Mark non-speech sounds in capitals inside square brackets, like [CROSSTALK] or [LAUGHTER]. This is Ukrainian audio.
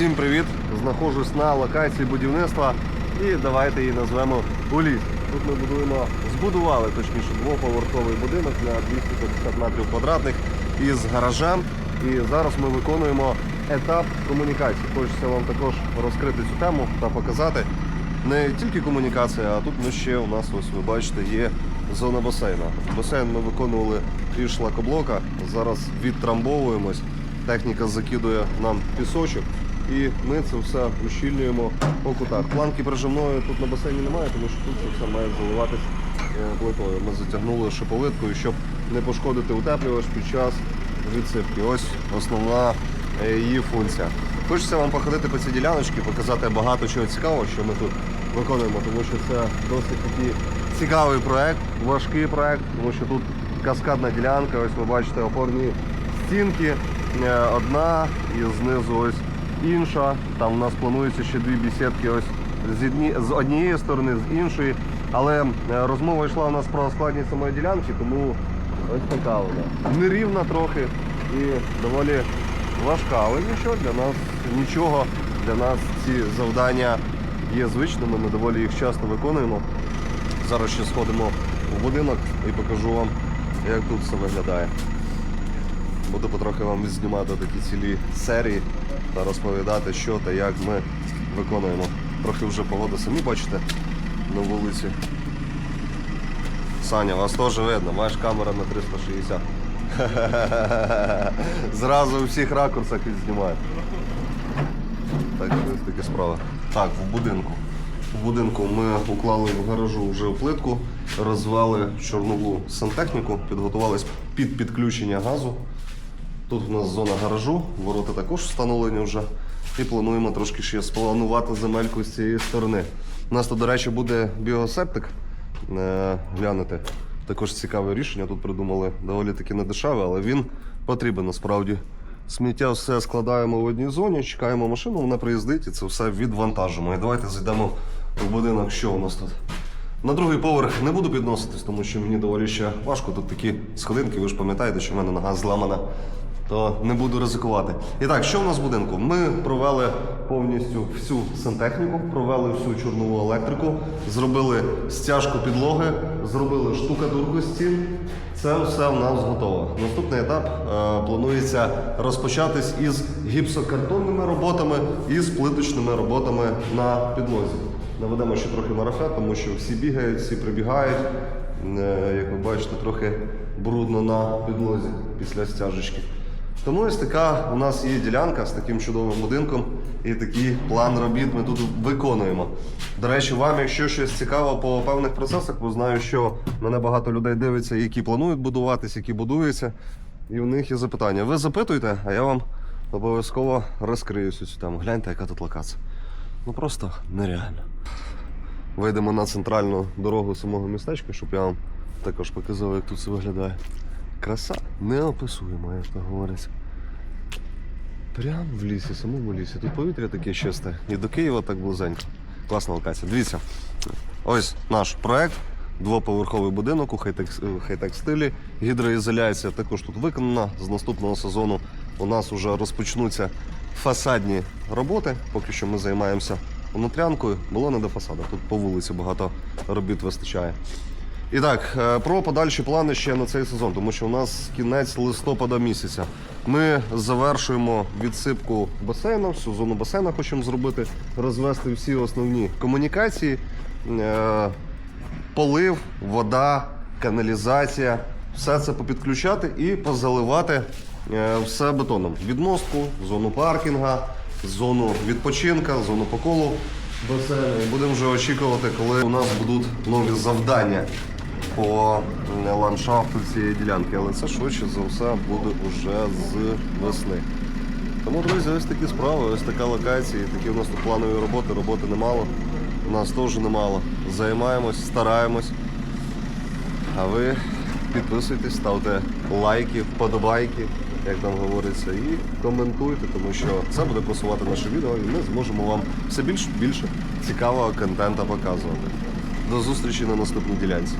Всім привіт! Знаходжусь на локації будівництва і давайте її назвемо Уліс. Тут ми будуємо, збудували точніше двоповерховий будинок на 250 метрів квадратних із гаражем. І зараз ми виконуємо етап комунікації. Хочеться вам також розкрити цю тему та показати. Не тільки комунікація, а тут ми ще у нас, ось ви бачите, є зона басейна. Басейн ми виконували із шлакоблока. Зараз відтрамбовуємось. Техніка закидує нам пісочок, і ми це все ущільнюємо по кутах. Планки прижимної тут на басейні немає, тому що тут це все має заливатись е, плитою. Ми затягнули шиповидкою, щоб не пошкодити утеплювач під час відсипки. Ось основна е, її функція. Хочеться вам походити по цій діляночці, показати багато чого цікавого, що ми тут виконуємо, тому що це досить такий цікавий проект, важкий проект, тому що тут каскадна ділянка. Ось ви бачите опорні стінки. Е, Одна і знизу ось інша. Там у нас планується ще дві бесідки ось з, одні, з однієї сторони, з іншої. Але е, розмова йшла у нас про складність самої ділянки, тому ось така вона. Нерівна трохи і доволі важка, але нічого для нас, нічого для нас ці завдання є звичними. Ми доволі їх часто виконуємо. Зараз ще сходимо в будинок і покажу вам, як тут все виглядає. Буду потрохи вам знімати такі цілі серії та розповідати, що та як ми виконуємо. Трохи вже погода самі бачите на вулиці. Саня, вас теж видно, маєш камера на 360. [LAUGHS] Зразу у всіх ракурсах відзнімає. Так, що ось такі справи. Так, в будинку. В будинку ми уклали в гаражу вже плитку, розвели чорнову сантехніку, підготувались під підключення газу. Тут у нас зона гаражу, ворота також встановлені вже. І плануємо трошки ще спланувати земельку з цієї сторони. У нас тут, до речі, буде біосептик. Е, глянете. Також цікаве рішення. Тут придумали доволі таки недешеве, але він потрібен насправді. Сміття все складаємо в одній зоні, чекаємо машину, вона приїздить і це все відвантажимо. І давайте зайдемо в будинок, що у нас тут. На другий поверх не буду підноситись, тому що мені доволі ще важко. Тут такі сходинки, ви ж пам'ятаєте, що в мене нога зламана, то не буду ризикувати. І так, що в нас в будинку? Ми провели повністю всю сантехніку, провели всю чорнову електрику, зробили стяжку підлоги, зробили штукатурку стін. Це все в нас готово. Наступний етап е, планується розпочатись із гіпсокартонними роботами і з плиточними роботами на підлозі. Наведемо ще трохи марафет, тому що всі бігають, всі прибігають. Е, Як ви бачите, трохи брудно на підлозі після стяжечки. Тому ось така у нас є ділянка з таким чудовим будинком і такий план робіт ми тут виконуємо. До речі, вам, якщо щось цікаво по певних процесах, бо знаю, що мене багато людей дивиться, які планують будуватись, які будуються, і в них є запитання. Ви запитуйте, а я вам обов'язково розкрию цю тему. Гляньте, яка тут локація. Ну просто нереально. Вийдемо на центральну дорогу самого містечка, щоб я вам також показав, як тут це виглядає. Краса неописуєма, як то говориться. Прямо в лісі, самому лісі. Тут повітря таке чисте. І до Києва так близенько. Класна локація. Дивіться, ось наш проект. Двоповерховий будинок у хай-тек, хай-тек стилі. Гідроізоляція також тут виконана. З наступного сезону у нас вже розпочнуться фасадні роботи. Поки що ми займаємося внутрянкою. Було не до фасаду. Тут по вулиці багато робіт вистачає. І так, е, про подальші плани ще на цей сезон, тому що у нас кінець листопада місяця. Ми завершуємо відсипку басейну, всю зону басейна хочемо зробити, розвести всі основні комунікації, е, полив, вода, каналізація, все це попідключати і позаливати е, все бетоном. Відмостку, зону паркінга, зону відпочинка, зону поколу басейну. Будемо вже очікувати, коли у нас будуть нові завдання по ландшафту цієї ділянки, але це швидше за все буде вже з весни. Тому, друзі, ось такі справи, ось така локація, такі у нас тут планові роботи, роботи немало. У нас теж немало. Займаємось, стараємось. А ви підписуйтесь, ставте лайки, вподобайки, як там говориться, і коментуйте, тому що це буде просувати наше відео, і ми зможемо вам все більше більше цікавого контенту показувати. До зустрічі на наступній ділянці.